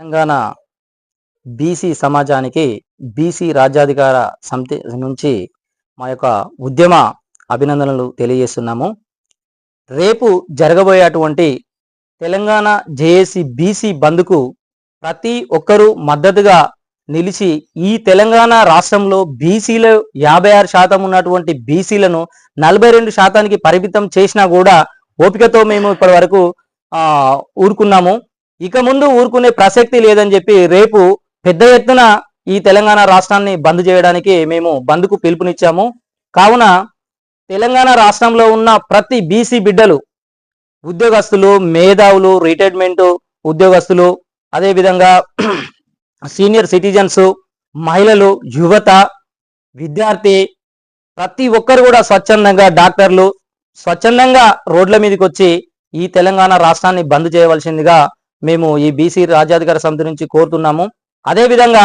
Telangana BC సమాజానికి BC రాజ్యాధికార సమితి నుంచి మా యొక్క ఉద్యమ అభినందనలు తెలియజేస్తున్నాము. రేపు జరగబోయేటువంటి తెలంగాణ జేఏసీ బీసీ బంద్కు ప్రతి ఒక్కరూ మద్దతుగా నిలిచి ఈ తెలంగాణ రాష్ట్రంలో బీసీలో యాభై ఆరు శాతం ఉన్నటువంటి బీసీలను నలభై రెండు శాతానికి పరిమితం చేసినా కూడా ఓపికతో మేము ఇప్పటి వరకు ఊరుకున్నాము. ఇక ముందు ఊరుకునే ప్రసక్తి లేదని చెప్పి రేపు పెద్ద ఎత్తున ఈ తెలంగాణ రాష్ట్రాన్ని బంద్ చేయడానికి మేము బంద్కు పిలుపునిచ్చాము. కావున తెలంగాణ రాష్ట్రంలో ఉన్న ప్రతి బీసీ బిడ్డలు ఉద్యోగస్తులు మేధావులు రిటైర్మెంట్ ఉద్యోగస్తులు అదేవిధంగా సీనియర్ సిటిజన్స్ మహిళలు యువత విద్యార్థి ప్రతి ఒక్కరు కూడా స్వచ్ఛందంగా డాక్టర్లు స్వచ్ఛందంగా రోడ్ల మీదకి వచ్చి ఈ తెలంగాణ రాష్ట్రాన్ని బంద్ చేయవలసిందిగా మేము ఈ బీసీ రాజ్యాధికార సమితి నుంచి కోరుతున్నాము. అదేవిధంగా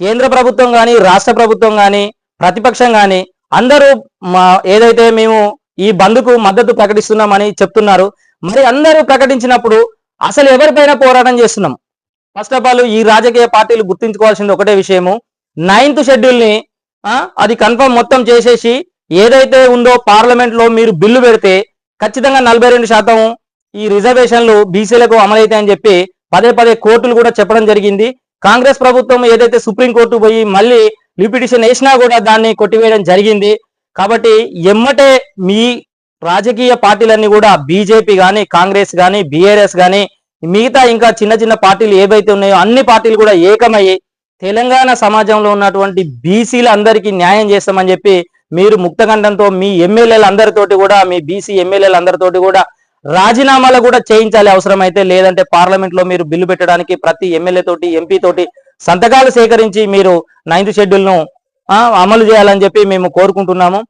కేంద్ర ప్రభుత్వం కానీ రాష్ట్ర ప్రభుత్వం కానీ ప్రతిపక్షం కానీ అందరూ మా ఏదైతే మేము ఈ బంద్కు మద్దతు ప్రకటిస్తున్నామని చెప్తున్నారు. మరి అందరూ ప్రకటించినప్పుడు అసలు ఎవరిపైన పోరాటం చేస్తున్నాం. ఫస్ట్ ఆఫ్ ఆల్ ఈ రాజకీయ పార్టీలు గుర్తుంచుకోవాల్సింది ఒకటే విషయము. నైన్త్ షెడ్యూల్ని అది కన్ఫర్మ్ మొత్తం చేసేసి ఏదైతే ఉందో పార్లమెంట్లో మీరు బిల్లు పెడితే ఖచ్చితంగా నలభై రెండు శాతం ఈ రిజర్వేషన్లు బీసీలకు అమలైతాయని చెప్పి పదే పదే కోర్టులు కూడా చెప్పడం జరిగింది. కాంగ్రెస్ ప్రభుత్వం ఏదైతే సుప్రీం కోర్టు పోయి మళ్ళీ లిపిటిషన్ వేసినా కూడా దాన్ని కొట్టివేయడం జరిగింది. కాబట్టి ఎమ్మటే మీ రాజకీయ పార్టీలన్నీ కూడా బీజేపీ కానీ కాంగ్రెస్ కానీ బీఆర్ఎస్ కానీ మిగతా ఇంకా చిన్న చిన్న పార్టీలు ఏవైతే ఉన్నాయో అన్ని పార్టీలు కూడా ఏకమయ్యి తెలంగాణ సమాజంలో ఉన్నటువంటి బీసీల అందరికీ న్యాయం చేస్తామని చెప్పి మీరు ముక్తకంఠంతో మీ ఎమ్మెల్యేలందరితోటి కూడా మీ బీసీ ఎమ్మెల్యేలందరితోటి కూడా రాజీనామాలు కూడా చేయించాలి అవసరమైతే లేదంటే పార్లమెంట్లో మీరు బిల్లు పెట్టడానికి ప్రతి ఎమ్మెల్యే తోటి ఎంపీ తోటి సంతకాలు సేకరించి మీరు నైన్త్ షెడ్యూల్ను అమలు చేయాలని చెప్పి మేము కోరుకుంటున్నాము.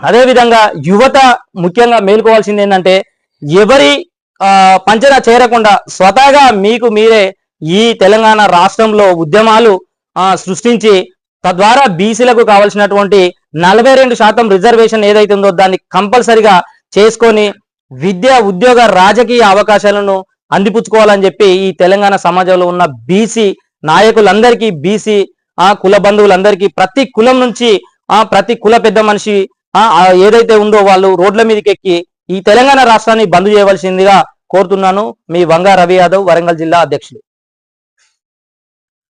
అదేవిధంగా యువత ముఖ్యంగా మేలుకోవాల్సింది ఏంటంటే ఎవరి పంచన చేరకుండా స్వతహాగా మీకు మీరే ఈ తెలంగాణ రాష్ట్రంలో ఉద్యమాలు సృష్టించి తద్వారా బీసీలకు కావాల్సినటువంటి నలభై రెండు శాతం రిజర్వేషన్ ఏదైతే ఉందో దాన్ని కంపల్సరిగా చేసుకొని విద్య ఉద్యోగ రాజకీయ అవకాశాలను అందిపుచ్చుకోవాలని చెప్పి ఈ తెలంగాణ సమాజంలో ఉన్న బీసీ నాయకులందరికీ బీసీ ఆ కుల బంధువులందరికీ ప్రతి కులం నుంచి ఆ ప్రతి కుల పెద్ద మనిషి ఆ ఏదైతే ఉందో వాళ్ళు రోడ్ల మీదకి ఎక్కి ఈ తెలంగాణ రాష్ట్రాన్ని బంద్ చేయవలసిందిగా కోరుతున్నాను. మీ వంగా రవి యాదవ్ వరంగల్ జిల్లా అధ్యక్షుడు